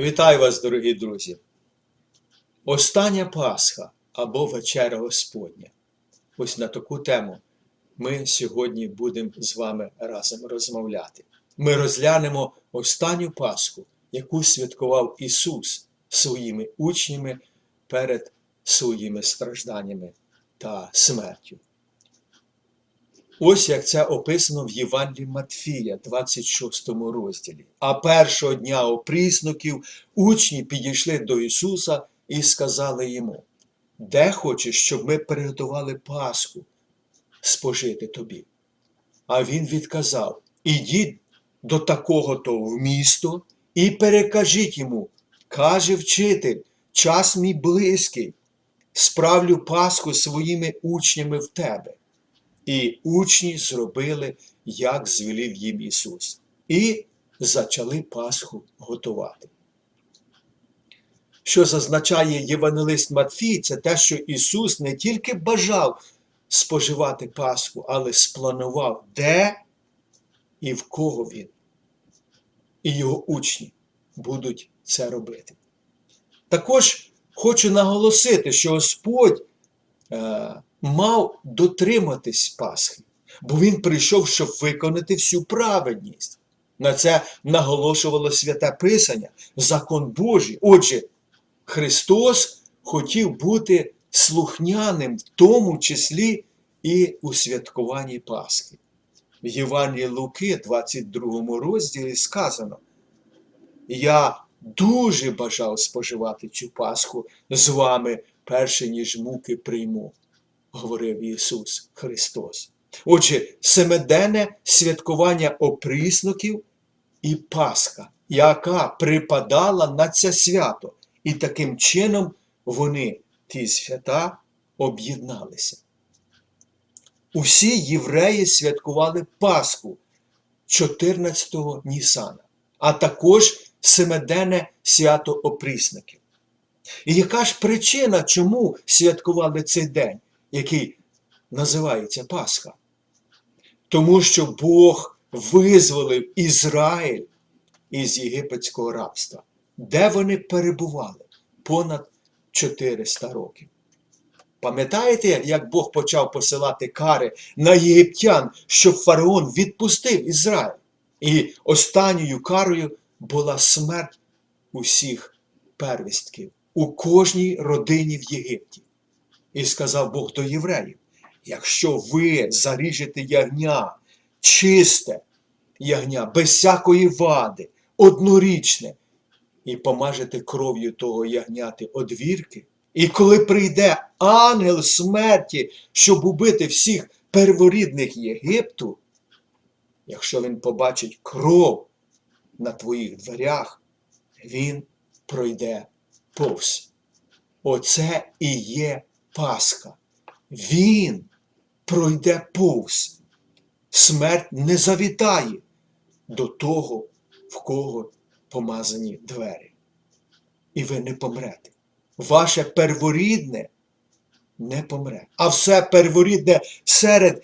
Вітаю вас, дорогі друзі! Остання Пасха або Вечеря Господня. Ось на таку тему ми сьогодні будемо з вами разом розмовляти. Ми розглянемо останню Пасху, яку святкував Ісус своїми учнями перед своїми стражданнями та смертю. Ось як це описано в Євангелії Матфія, 26 розділі. А першого дня опрісноків учні підійшли до Ісуса і сказали йому: Де хочеш, щоб ми приготували Пасху спожити тобі? А він відказав: Ідіть до такого то в місто і перекажіть йому, каже вчитель, час мій близький, справлю Пасху своїми учнями в тебе. І учні зробили, як звелів їм Ісус, і зачали Пасху готувати. Що зазначає Євангелист Матфій, це те, що Ісус не тільки бажав споживати Пасху, але спланував, де і в кого Він. І його учні будуть це робити. Також хочу наголосити, що Господь. Мав дотриматись Пасхи, бо він прийшов, щоб виконати всю праведність. На це наголошувало святе Писання, закон Божий. Отже, Христос хотів бути слухняним, в тому числі і у святкуванні Пасхи. В Євангелії Луки, 22 розділі, сказано: Я дуже бажав споживати цю Пасху з вами, перше ніж муки прийму говорив Ісус Христос. Отже, семиденне святкування опрісноків і Пасха, яка припадала на це свято, і таким чином вони, ті свята, об'єдналися. Усі євреї святкували Пасху 14-го Нісана, а також семиденне свято опрісників. І яка ж причина, чому святкували цей день? Який називається Пасха. Тому що Бог визволив Ізраїль із єгипетського рабства, де вони перебували понад 400 років. Пам'ятаєте, як Бог почав посилати кари на єгиптян, щоб фараон відпустив Ізраїль? І останньою карою була смерть усіх первістків у кожній родині в Єгипті. І сказав Бог до євреїв: якщо ви заріжете ягня, чисте ягня, без всякої вади, однорічне, і помажете кров'ю того ягняти одвірки, і коли прийде ангел смерті, щоб убити всіх перворідних Єгипту, якщо він побачить кров на твоїх дверях, він пройде повз. Оце і є Пасха. Він пройде повз. Смерть не завітає до того, в кого помазані двері. І ви не помрете. Ваше перворідне не помре. А все перворідне серед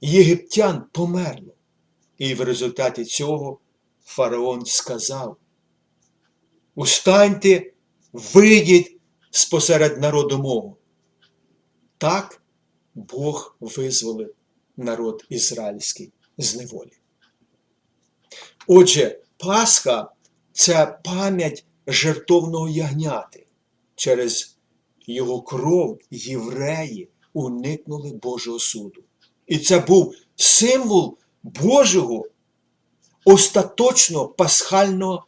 єгиптян померло. І в результаті цього фараон сказав: Устаньте, вийдіть спосеред народу мого. Так Бог визволив народ ізраїльський з неволі. Отже, Пасха це пам'ять жертовного ягняти. Через його кров євреї уникнули Божого суду. І це був символ Божого остаточно пасхального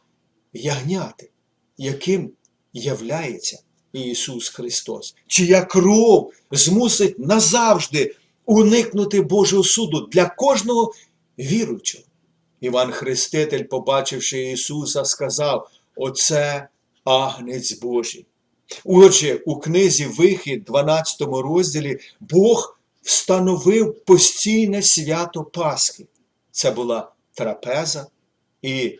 ягняти, яким являється Ісус Христос, чия кров змусить назавжди уникнути Божого суду для кожного віруючого. Іван Хреститель, побачивши Ісуса, сказав: Оце агнець Божий. Отже, у книзі Вихід, 12 розділі, Бог встановив постійне свято Пасхи. Це була трапеза, і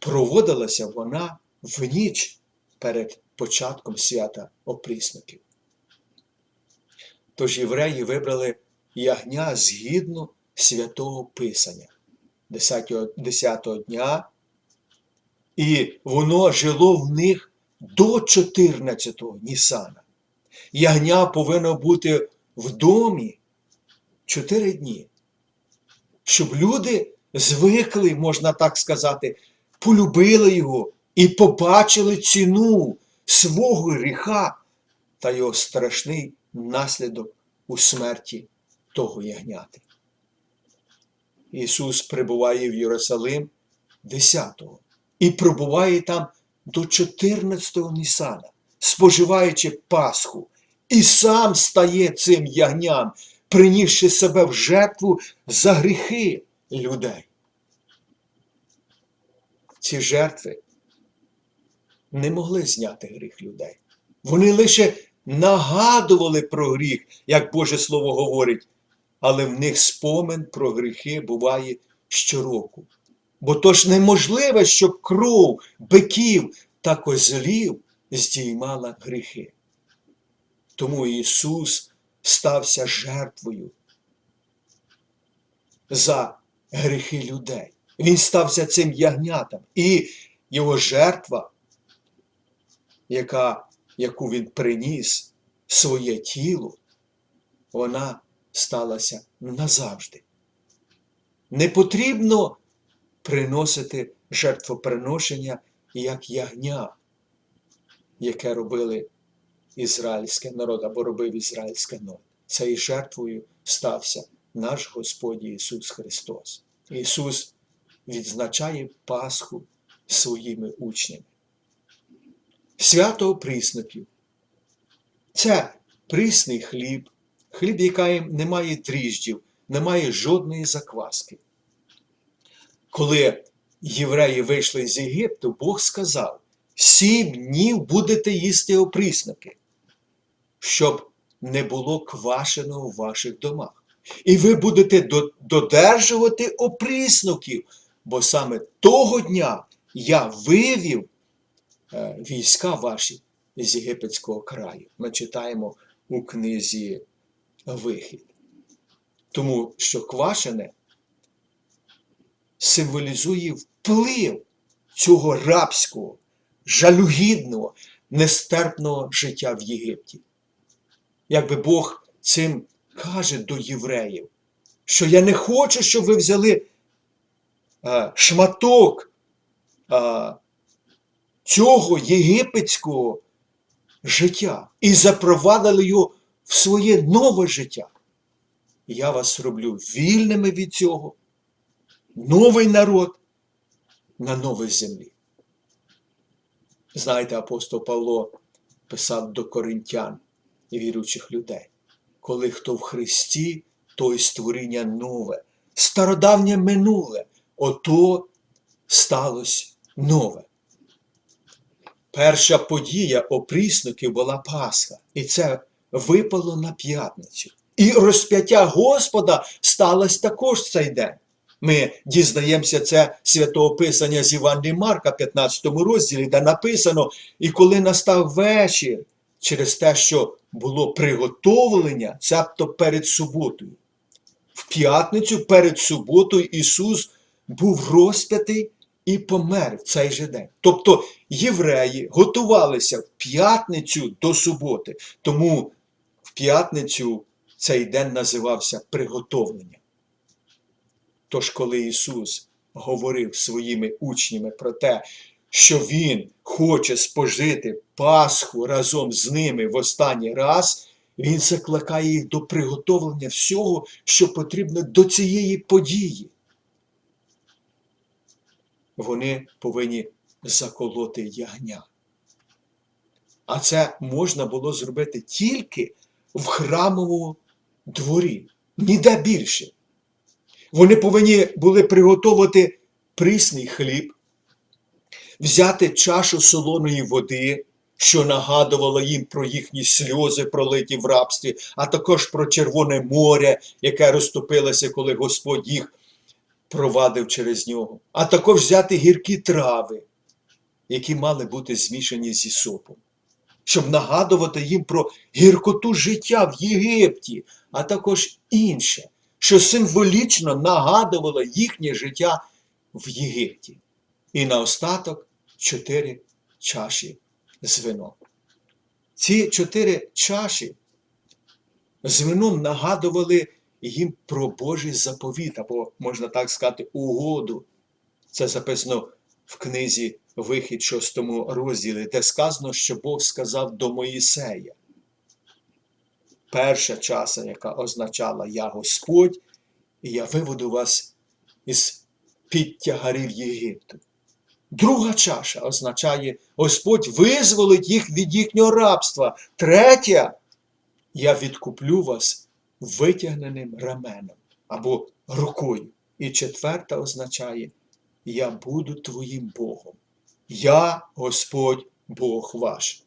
проводилася вона в ніч перед початком свята опрісників. Тож євреї вибрали ягня згідно святого Писання 10-го дня І воно жило в них до 14-го Нісана. Ягня повинно бути в домі 4 дні. Щоб люди звикли, можна так сказати, полюбили його і побачили ціну свого гріха та його страшний наслідок у смерті того ягняти. Ісус прибуває в Єрусалим 10-го і пробуває там до 14-го Нісана, споживаючи Пасху, і сам стає цим ягням, принісши себе в жертву за гріхи людей. Ці жертви не могли зняти гріх людей. Вони лише нагадували про гріх, як Боже Слово говорить, але в них спомин про гріхи буває щороку. Бо то ж неможливо, щоб кров биків та козлів здіймала гріхи. Тому Ісус стався жертвою за гріхи людей. Він стався цим ягнятам. І його жертва, яка, яку він приніс, своє тіло, вона сталася назавжди. Не потрібно приносити жертвоприношення як ягня, яке робили ізраїльський народ або робив ізраїльський народ. Цією жертвою стався наш Господь Ісус Христос. Ісус відзначає Пасху своїми учнями. Свято присників. Це прісний хліб, хліб, який не має дріжджів, не має жодної закваски. Коли євреї вийшли з Єгипту, Бог сказав: сім днів будете їсти опрісники, щоб не було квашеного в ваших домах. І ви будете додержувати опріснуків, бо саме того дня я вивів війська ваші з єгипетського краю. Ми читаємо у книзі Вихід. Тому що квашене символізує вплив цього рабського, жалюгідного, нестерпного життя в Єгипті. Якби Бог цим каже до євреїв, що я не хочу, щоб ви взяли е, шматок е, цього єгипетського життя і запровадили його в своє нове життя. Я вас роблю вільними від цього, новий народ на новій землі. Знаєте, апостол Павло писав до коринтян віруючих людей, коли хто в Христі, той створіння нове, стародавнє минуле, ото сталося нове. Перша подія опрісників була Пасха, і це випало на п'ятницю. І розп'яття Господа сталося також цей день. Ми дізнаємося це святого Писання з Івангелії Марка, 15 розділі, де написано: і коли настав вечір, через те, що було приготовлення, цебто перед суботою. В п'ятницю перед суботою Ісус був розп'ятий і помер в цей же день. Тобто євреї готувалися в п'ятницю до суботи, тому в п'ятницю цей день називався приготовлення. Тож, коли Ісус говорив своїми учнями про те, що Він хоче спожити Пасху разом з ними в останній раз, Він закликає їх до приготовлення всього, що потрібно до цієї події. Вони повинні заколоти ягня. А це можна було зробити тільки в храмовому дворі, ніде більше. Вони повинні були приготувати прісний хліб, взяти чашу солоної води, що нагадувало їм про їхні сльози, пролиті в рабстві, а також про Червоне море, яке розтопилося, коли Господь їх провадив через нього, а також взяти гіркі трави, які мали бути змішані зі сопом, щоб нагадувати їм про гіркоту життя в Єгипті, а також інше, що символічно нагадувало їхнє життя в Єгипті. І наостаток чотири чаші з вином. Ці чотири чаші з вином нагадували їм про Божий заповіт, або, можна так сказати, угоду. Це записано в книзі Вихід, 6 розділі, де сказано, що Бог сказав до Моїсея. Перша часа, яка означала Я Господь, і я виведу вас із під тягарів Єгипту. Друга чаша означає Господь визволить їх від їхнього рабства. Третя я відкуплю вас витягненим раменом або рукою. І четверта означає Я буду твоїм Богом. Я Господь Бог ваш.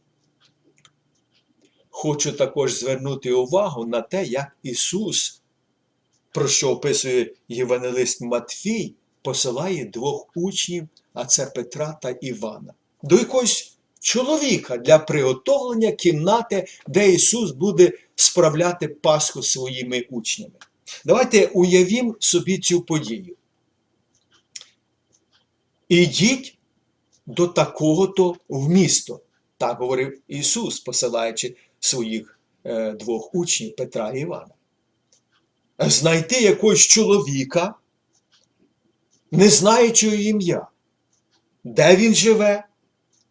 Хочу також звернути увагу на те, як Ісус, про що описує Євангелист Матфій, посилає двох учнів, а це Петра та Івана, до якогось чоловіка для приготовлення кімнати, де Ісус буде справляти Пасху своїми учнями. Давайте уявімо собі цю подію. Ідіть до такого-то в так говорив Ісус, посилаючи своїх е, двох учнів Петра і Івана. Знайти якогось чоловіка, не знаючи ім'я, де він живе,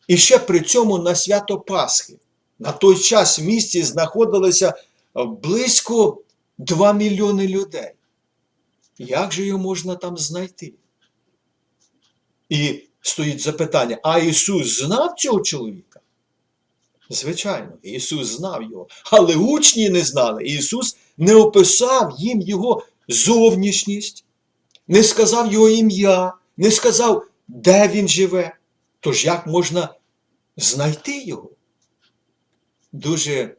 і ще при цьому на свято Пасхи. На той час в місті знаходилося близько 2 мільйони людей. Як же його можна там знайти? І стоїть запитання: а Ісус знав цього чоловіка? Звичайно, Ісус знав його, але учні не знали. Ісус не описав їм його зовнішність, не сказав його ім'я, не сказав, де він живе. Тож як можна знайти його? Дуже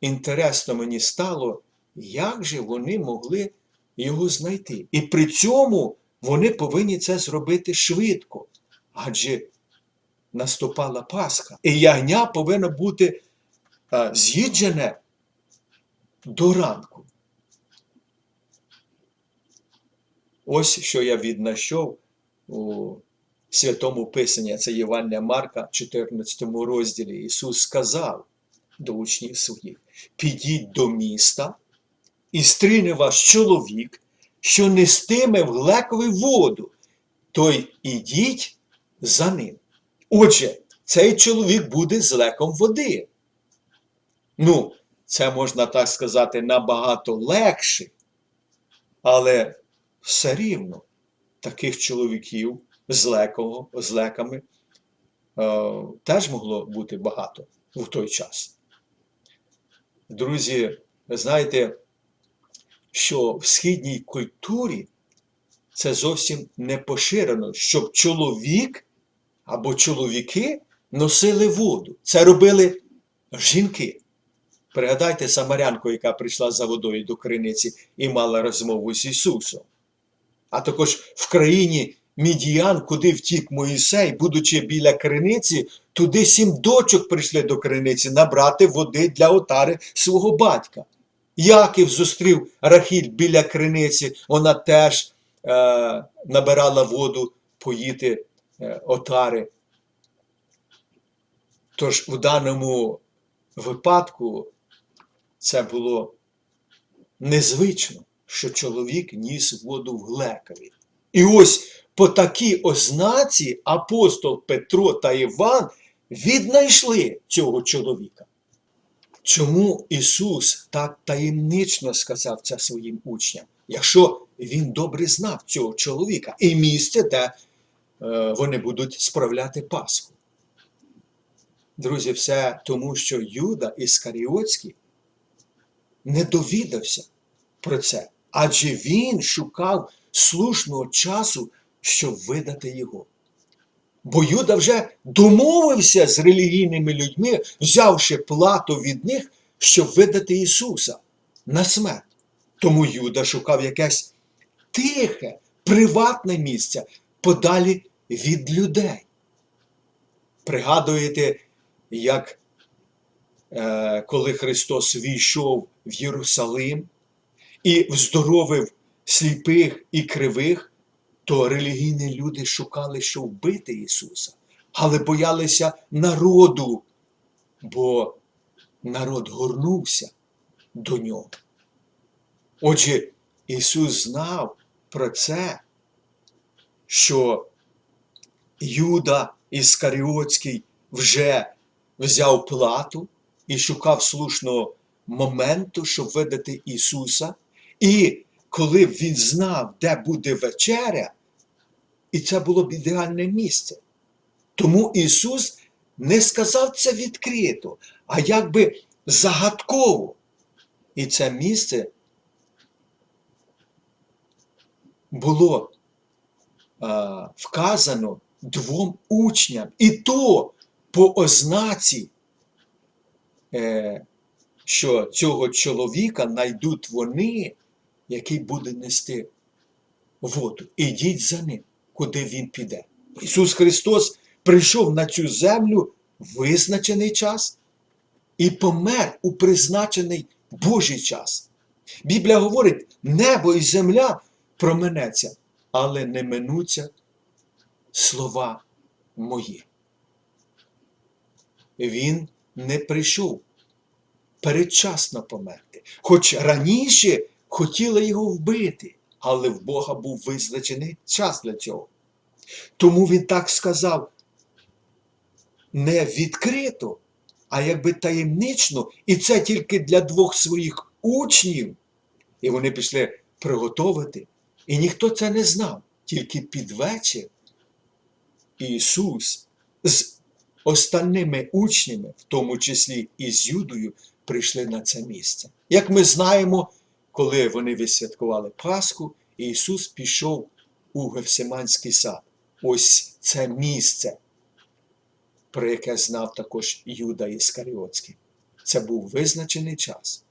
інтересно мені стало, як же вони могли його знайти. І при цьому вони повинні це зробити швидко. Адже наступала Пасха. І ягня повинно бути а, з'їджене до ранку. Ось що я віднайшов у Святому Писанні, це Євангелія Марка, 14 розділі. Ісус сказав до учнів своїх: підіть до міста і стріне вас чоловік, що нестиме в глекові воду, той ідіть за ним. Отже, цей чоловік буде з леком води. Ну, це можна так сказати набагато легше, але все рівно таких чоловіків з, лекого, з леками е, теж могло бути багато в той час. Друзі, знаєте, що в східній культурі це зовсім не поширено, щоб чоловік або чоловіки носили воду. Це робили жінки. Пригадайте самарянку, яка прийшла за водою до криниці і мала розмову з Ісусом. А також в країні Мідіян, куди втік Моїсей, будучи біля криниці, туди сім дочок прийшли до криниці набрати води для отари свого батька. Яків зустрів Рахіль біля криниці, вона теж е, набирала воду поїти отари. Тож у даному випадку це було незвично, що чоловік ніс воду в глекові. І ось по такій ознаці апостол Петро та Іван віднайшли цього чоловіка. Чому Ісус так таємнично сказав це своїм учням, якщо Він добре знав цього чоловіка і місце, де е, вони будуть справляти Пасху? Друзі, все тому, що Юда Іскаріотський не довідався про це, адже він шукав слушного часу, щоб видати його. Бо Юда вже домовився з релігійними людьми, взявши плату від них, щоб видати Ісуса на смерть. Тому Юда шукав якесь тихе, приватне місце подалі від людей. Пригадуєте, як е, коли Христос війшов в Єрусалим і вздоровив сліпих і кривих, то релігійні люди шукали, що вбити Ісуса. але боялися народу, бо народ горнувся до нього. Отже, Ісус знав про це, що Юда Іскаріотський вже взяв плату і шукав слушного моменту, щоб видати Ісуса. І коли б він знав, де буде вечеря, і це було б ідеальне місце. Тому Ісус не сказав це відкрито, а якби загадково. І це місце було а, вказано двом учням. І то по ознаці, е, що цього чоловіка знайдуть вони, який буде нести воду. Ідіть за ним, куди він піде. Ісус Христос прийшов на цю землю в визначений час і помер у призначений Божий час. Біблія говорить, небо і земля променеться, але не минуться слова мої. Він не прийшов передчасно померти, хоч раніше хотіли його вбити, але в Бога був визначений час для цього. Тому він так сказав не відкрито, а якби таємнично, і це тільки для двох своїх учнів. І вони пішли приготувати. І ніхто це не знав. Тільки під вечір Ісус з остальними учнями, в тому числі і з Юдою, прийшли на це місце. Як ми знаємо, коли вони відсвяткували Пасху, Ісус пішов у Гефсиманський сад. Ось це місце, про яке знав також Юда Іскаріотський. Це був визначений час,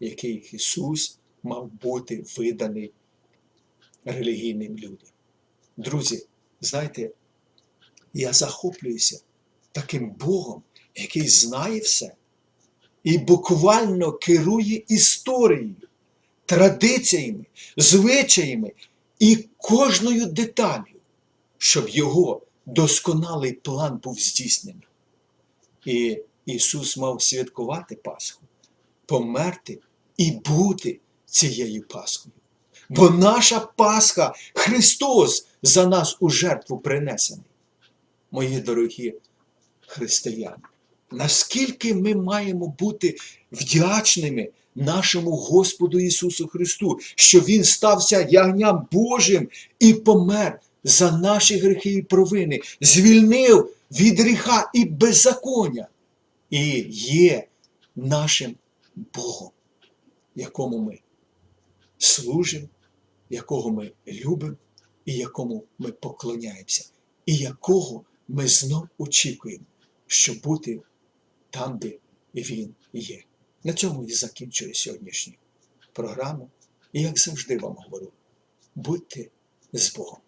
який Ісус мав бути виданий релігійним людям. Друзі, знаєте, я захоплююся таким Богом, який знає все і буквально керує історією, традиціями, звичаями і кожною деталлю, щоб його досконалий план був здійснений. І Ісус мав святкувати Пасху, померти і бути цією Пасхою. Бо наша Пасха Христос за нас у жертву принесений. Мої дорогі християни, наскільки ми маємо бути вдячними нашому Господу Ісусу Христу, що Він стався ягням Божим і помер за наші гріхи і провини, звільнив від гріха і беззаконня, і є нашим Богом, якому ми служимо, якого ми любимо і якому ми поклоняємося, і якого ми знов очікуємо, щоб бути там, де він є. На цьому і закінчую сьогоднішню програму. І як завжди вам говорю, будьте з Богом.